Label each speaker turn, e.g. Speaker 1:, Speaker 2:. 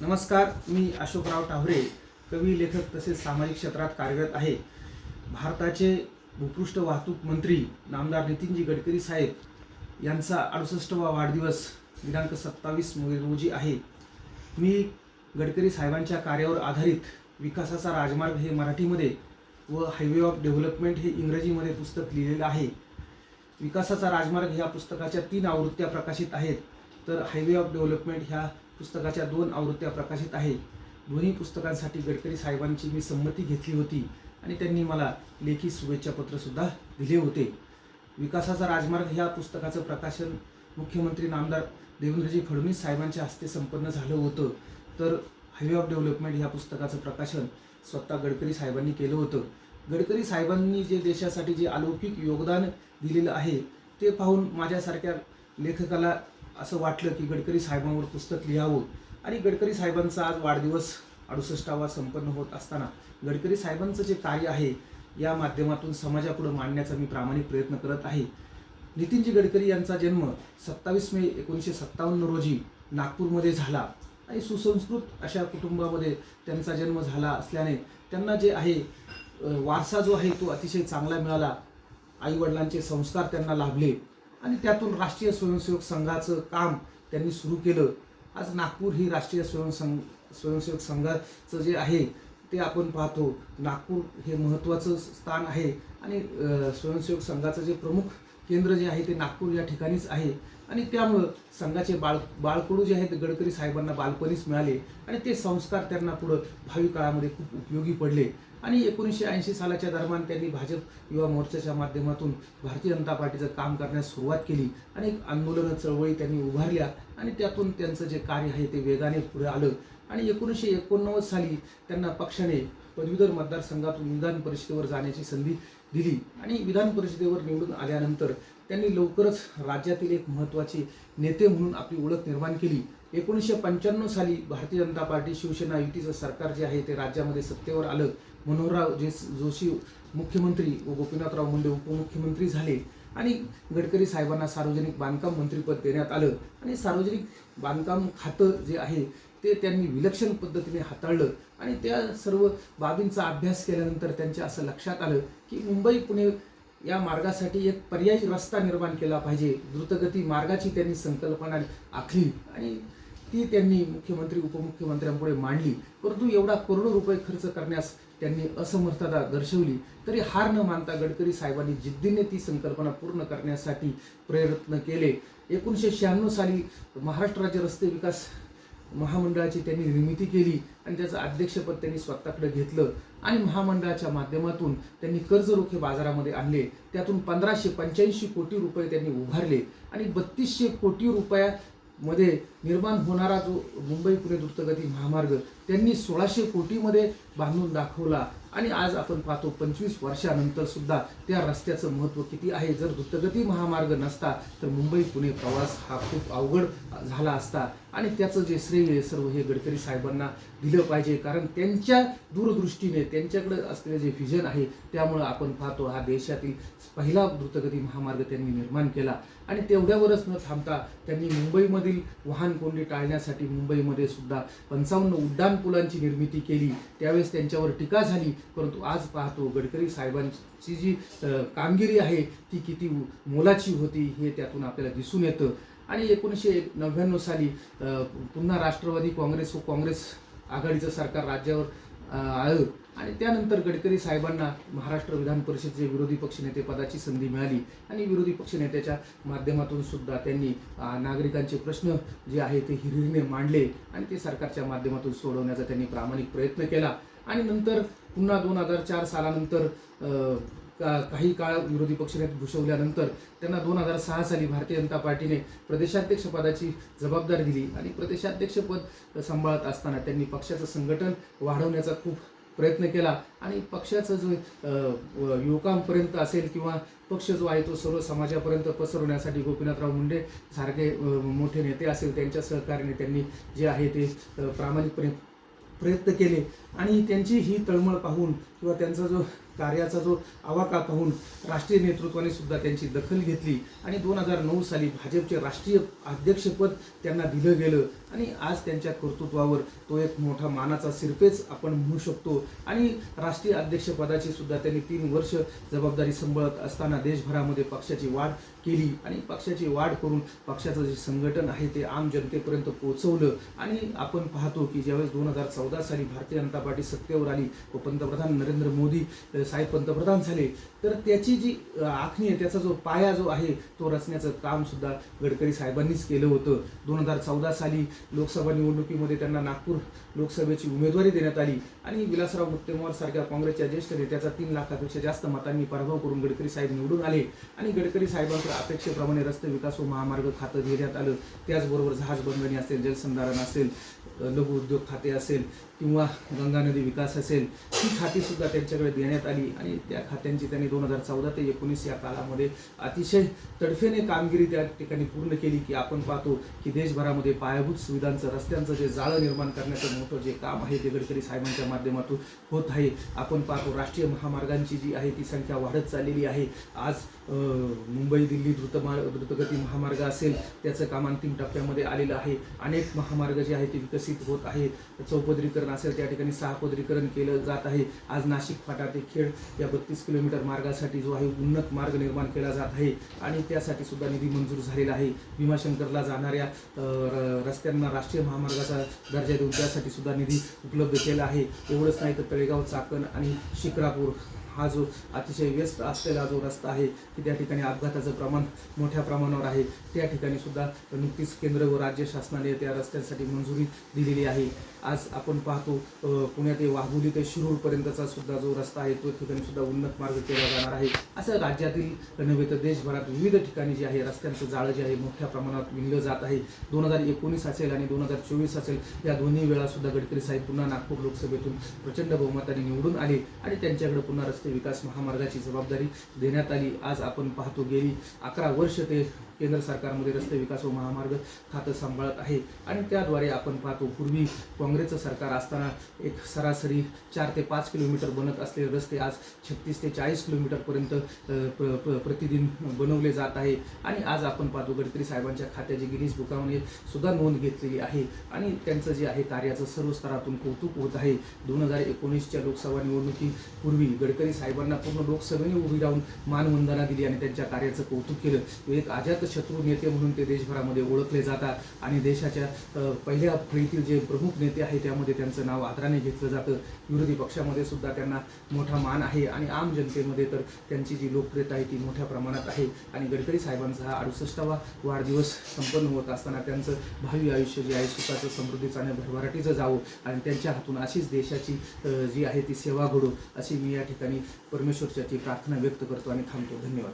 Speaker 1: नमस्कार मी अशोकराव टावरे कवी लेखक तसेच सामाजिक क्षेत्रात कार्यरत आहे. भारताचे भूपृष्ठ वाहतूक मंत्री नामदार नितीनजी गडकरी साहेब यांचा अडुसष्टवा वाढदिवस दिनांक सत्तावीस रोजी आहे. मी गडकरी साहेबांच्या कार्यावर आधारित विकासाचा राजमार्ग हे मराठीमध्ये व हायवे ऑफ डेव्हलपमेंट हे इंग्रजीमध्ये पुस्तक लिहिलेलं आहे. विकासाचा राजमार्ग ह्या पुस्तकाच्या तीन आवृत्त्या प्रकाशित आहेत. तर हायवे ऑफ डेव्हलपमेंट ह्या पुस्तकाच्या दोन आवृत्त्या प्रकाशित आहेत. दोन्ही पुस्तकांसाठी गडकरी साहेबांची मी संमती घेतली होती आणि त्यांनी मला लेखी शुभेच्छापत्रसुद्धा दिले होते. विकासाचा राजमार्ग ह्या पुस्तकाचं प्रकाशन मुख्यमंत्री नामदार देवेंद्रजी फडणवीस साहेबांच्या हस्ते संपन्न झालं होतं. तर हायवे ऑफ डेव्हलपमेंट ह्या पुस्तकाचं प्रकाशन स्वतः गडकरी साहेबांनी केलं होतं. गडकरी साहेबांनी जे देशासाठी जे अलौकिक योगदान दिलेलं आहे ते पाहून माझ्यासारख्या लेखकाला असं वाटलं की गडकरी साहेबांवर पुस्तक लिहावं. आणि गडकरी साहेबांचा आज वाढदिवस अडुसष्टावा संपन्न होत असताना गडकरी साहेबांचं जे कार्य आहे या माध्यमातून समाजापुढे मांडण्याचा मी प्रामाणिक प्रयत्न करत आहे. नितीनजी गडकरी यांचा जन्म सत्तावीस मे एकोणीसशे सत्तावन्न रोजी नागपूरमध्ये झाला. आणि सुसंस्कृत अशा कुटुंबामध्ये त्यांचा जन्म झाला असल्याने त्यांना जे आहे वारसा जो आहे तो अतिशय चांगला मिळाला. आईवडिलांचे संस्कार त्यांना लाभले. आणि त्यातून राष्ट्रीय स्वयंसेवक संघाचं काम त्यांनी सुरू केलं. आज नागपूर ही राष्ट्रीय स्वयंसंघ स्वयंसेवक संघाचं जे आहे ते आपण पाहतो. नागपूर हे महत्त्वाचं स्थान आहे. आणि स्वयंसेवक संघाचं जे प्रमुख केंद्र जे आहे ते नागपूर या ठिकाणीच आहे. आणि त्यामुळं संघाचे बाळ बाळकडू जे आहेत गडकरी साहेबांना बालपणीच मिळाले आणि ते संस्कार त्यांना पुढं भावी काळामध्ये खूप उपयोगी पडले. आणि एकोणीसशे ऐंशी सालाच्या दरम्यान त्यांनी भाजप युवा मोर्चाच्या माध्यमातून भारतीय जनता पार्टीचं काम करण्यास सुरुवात केली आणि एक आंदोलनं चळवळी त्यांनी उभारल्या आणि त्यातून त्यांचं जे कार्य आहे ते वेगाने पुढे आलं. आणि एकोणीसशे एकोणनव्वद साली त्यांना पक्षाने पदवीधर मतदारसंघातून विधान परिषदेवर जाण्याची संधी दिली आणि विधान परिषदेवर निवडून आल्यानंतर त्यांनी लवकरच राज्यातील एक महत्त्वाचे नेते म्हणून आपली ओळख निर्माण केली. एकोणीसशे पंच्याण्णव साली भारतीय जनता पार्टी शिवसेना युतीचं सरकार जे आहे ते राज्यामध्ये सत्तेवर आलं. मनोहरराव जे जोशी मुख्यमंत्री व गोपीनाथराव मुंडे उपमुख्यमंत्री झाले आणि गडकरी साहेबांना सार्वजनिक बांधकाम मंत्रीपद देण्यात आलं. आणि सार्वजनिक बांधकाम खातं जे आहे ते त्यांनी विलक्षण पद्धतीने हाताळलं आणि त्या सर्व बाबींचा अभ्यास केल्यानंतर त्यांच्या असं लक्षात आलं की मुंबई पुणे या मार्गासाठी एक पर्यायी रस्ता निर्माण केला पाहिजे. द्रुतगती मार्गाची त्यांनी संकल्पना आखली आणि ती त्यांनी मुख्यमंत्री उपमुख्यमंत्र्यांपुढे मांडली. परंतु एवढा करोडो रुपये खर्च करण्यास त्यांनी असमर्थता दर्शवली तरी हार न मानता गडकरी साहेबांनी जिद्दीने ती संकल्पना पूर्ण करण्यासाठी प्रयत्न केले. एकोणीसशे शहाण्णव साली महाराष्ट्र राज्य रस्ते विकास महामंडळाची त्यांनी निर्मिती केली आणि त्याचं अध्यक्षपद त्यांनी स्वतःकडे घेतलं. आणि महामंडळाच्या माध्यमातून त्यांनी कर्ज रोखे बाजारामध्ये आणले. त्यातून पंधराशे पंच्याऐंशी कोटी रुपये त्यांनी उभारले. आणि बत्तीसशे कोटी रुपयामध्ये निर्माण होणारा जो मुंबई पुणे द्रुतगती महामार्ग त्यांनी सोळाशे कोटीमध्ये बांधून दाखवला. आणि आज आपण पाहतो पंचवीस वर्षानंतर सुद्धा त्या रस्त्याचं महत्त्व किती आहे. जर द्रुतगती महामार्ग नसता तर मुंबई पुणे प्रवास हा खूप अवघड झाला असता. आणि त्याचं जे श्रेय सर्व हे गडकरी साहेबांना दिलं पाहिजे. कारण त्यांच्या दूरदृष्टीने त्यांच्याकडे असलेले जे व्हिजन आहे त्यामुळं आपण पाहतो हा देशातील पहिला द्रुतगती महामार्ग त्यांनी निर्माण केला. आणि तेवढ्यावरच न थांबता त्यांनी मुंबईमधील वाहन कोंडी टाळण्यासाठी मुंबईमध्ये सुद्धा पंचावन्न उड्डाण पुलांची निर्मिती केली. त्यावेळेस त्यांच्यावर टीका झाली. परंतु आज पाहतो गडकरी साहेबांची जी कामगिरी आहे ती किती मोलाची होती हे त्यातून आपल्याला दिसून येतं. आणि एकोणीसशे नव्याण्णव साली पुन्हा राष्ट्रवादी काँग्रेस व काँग्रेस आघाडीचं सरकार राज्यावर आलं. आणि त्यानंतर गडकरी साहेबांना महाराष्ट्र विधान परिषदेचे विरोधी पक्षनेते पदाची संधी मिळाली. आणि विरोधी पक्षनेत्याच्या माध्यमातून सुद्धा त्यांनी नागरिकांचे प्रश्न जे आहे ते हिरहिरीने मांडले. आणि ते सरकारच्या माध्यमातून सोडवण्याचा त्यांनी प्रामाणिक प्रयत्न केला. आणि नंतर पुन्हा दोन हजार चार सालानंतर का- काही काळ विरोधी पक्षनेते भूषवल्यानंतर त्यांना दोन हजार सहा साली भारतीय जनता पार्टीने प्रदेशाध्यक्षपदाची जबाबदारी दिली आणि प्रदेशाध्यक्षपद सांभाळत असताना त्यांनी पक्षाचं संघटन वाढवण्याचा खूप प्रयत्न केला आणि पक्षाचं जो युवकांपर्यंत असेल किंवा पक्ष जो आहे तो सर्व समाजापर्यंत पसरवण्यासाठी गोपीनाथराव मुंडे सारखे मोठे नेते असेल त्यांच्या सहकार्याने त्यांनी जे आहे ते प्रामाणिकपणे प्रयत्न केले आणि त्यांची ही तळमळ पाहून किंवा त्यांचा जो कार्याचा जो आवाका पाहून राष्ट्रीय नेतृत्वाने सुद्धा त्यांची दखल घेतली आणि दोन हजार नऊ साली भाजपचे राष्ट्रीय अध्यक्षपद त्यांना दिलं गेलं. आणि आज त्यांच्या कर्तृत्वावर तो एक मोठा मानाचा सिरपेच आपण म्हणू शकतो. आणि राष्ट्रीय अध्यक्षपदाची सुद्धा त्यांनी तीन वर्ष जबाबदारी सांभाळत असताना देशभरामध्ये पक्षाची वाढ केली. आणि पक्षाची वाढ करून पक्षाचं जे संघटन आहे ते आम जनतेपर्यंत पोहोचवलं. आणि आपण पाहतो की ज्यावेळेस दोन हजार चौदा साली भारतीय जनता पार्टी सत्तेवर आली व पंतप्रधान नरेंद्र मोदी साहेब पंतप्रधान झाले तर त्याची जी आखणी आहे त्याचा जो पाया जो आहे तो रचण्याचं काम सुद्धा गडकरी साहेबांनीच केलं होतं. दोन हजार चौदा साली लोकसभा निवडणुकीमध्ये त्यांना नागपूर लोकसभेची उमेदवारी देण्यात आली आणि विलासराव मुत्तेमवार सारख्या काँग्रेसच्या ज्येष्ठ नेत्याचा तीन लाखापेक्षा जास्त मतांनी पराभव करून गडकरी साहेब निवडून आले आणि गडकरी साहेबांकडे अपेक्षेप्रमाणे रस्ते विकास व महामार्ग खातं देण्यात आलं. त्याचबरोबर जहाज बंधणी असेल जलसंधारण असेल लघु उद्योग खाते असेल किंवा गंगा नदी विकास असेल ही खातीसुद्धा त्यांच्याकडे देण्यात आली आणि त्या खात्यांची त्यांनी दोन हजार चौदा ते एकोणीस या काळामध्ये अतिशय तडफेने कामगिरी त्या ठिकाणी पूर्ण केली की आपण पाहतो की देशभरामध्ये पायाभूत सुविधांचं रस्त्यांचं जे जाळं निर्माण करण्याचं मोठं जे काम आहे ते गडकरी साहेबांच्या माध्यमातून होत आहे. आपण पाहतो राष्ट्रीय महामार्गांची जी आहे ती संख्या वाढत चाललेली आहे. आज मुंबई दिल्ली द्रुतमार्ग द्रुतगती महामार्ग असेल त्याचं काम अंतिम टप्प्यामध्ये आलेलं आहे. अनेक महामार्ग जे आहे ते विकसित होत आहे. चौपदरीकरण असेल त्या ठिकाणी सहापदरीकरण केलं जात आहे. आज नाशिक फाटा ते खेड या बत्तीस किलोमीटर मार्गासाठी जो आहे उन्नत मार्ग निर्माण केला जात आहे. आणि त्यासाठी सुद्धा निधी मंजूर झालेला आहे. भीमाशंकरला जाणाऱ्या रस्त्यांना राष्ट्रीय महामार्गाचा दर्जा देऊन त्यासाठी सुद्धा निधी उपलब्ध केला आहे. एवढंच नाही तर तळेगाव चाकण आणि शिक्रापूर हा जो अतिशय व्यस्त असलेला जो रस्ता आहे की त्या ठिकाणी अपघाताचं प्रमाण मोठ्या प्रमाणावर आहे त्या ठिकाणी सुद्धा नुकतीच केंद्र व राज्य शासनाने त्या रस्त्यांसाठी मंजुरी दिलेली आहे. आज आपण पाहतो पुण्यात ते वाघोली ते शिरूरपर्यंतचा सुद्धा जो रस्ता आहे तो ठिकाणी सुद्धा उन्नत मार्ग केला जाणार आहे. असं राज्यातील नव्हे तर देशभरात विविध ठिकाणी जे आहे रस्त्यांचं जाळं जे आहे मोठ्या प्रमाणात विणलं जात आहे. दोन हजार एकोणीस असेल आणि दोन हजार चोवीस असेल या दोन्ही वेळा सुद्धा गडकरी साहेब पुन्हा नागपूर लोकसभेतून प्रचंड बहुमताने निवडून आले आणि त्यांच्याकडे पुन्हा रस्ते विकास महामार्गाची जबाबदारी देण्यात आली. आज आपण पाहतो गेली अकरा वर्ष ते केंद्र सरकारमध्ये रस्ते विकास व महामार्ग खातं सांभाळत आहे. आणि त्याद्वारे आपण पाहतो पूर्वी काँग्रेसचं सरकार असताना एक सरासरी चार ते पाच किलोमीटर बनत असलेले रस्ते आज छत्तीस ते चाळीस किलोमीटरपर्यंत प्र- प्र- प्रतिदिन बनवले जात आहे. आणि आज आपण पाहतो गडकरी साहेबांच्या खात्याची गिनीज बुकामध्ये सुद्धा नोंद घेतलेली आहे. आणि त्यांचं जे आहे कार्याचं सर्व स्तरातून कौतुक होत आहे. दोन हजार एकोणीसच्या लोकसभा निवडणुकीपूर्वी गडकरी साहेबांना पूर्ण लोकसभेने उभी राहून मानवंदना दिली आणि त्यांच्या कार्याचं कौतुक केलं. एक अजात शत्रू नेते म्हणून ते देशभरामध्ये ओळखले जातात आणि देशाच्या पहिल्या फळीतील जे प्रमुख नेते आहे त्यामध्ये त्यांचं नाव आदराने घेतलं जातं. विरोधी पक्षामध्ये सुद्धा त्यांना मोठा मान आहे आणि आम जनतेमध्ये तर त्यांची जी लोकप्रियता आहे ती मोठ्या प्रमाणात आहे. आणि गडकरी साहेबांचा हा अडुसष्टावा वाढदिवस संपन्न होत असताना त्यांचं भावी आयुष्य जे आहे सुखाचं समृद्धीचं आणि भरभराटीचं जावं. आणि त्यांच्या हातून अशीच देशाची जी आहे ती सेवा घडो अशी मी या ठिकाणी परमेश्वरची प्रार्थना व्यक्त करतो आणि थांबतो. धन्यवाद.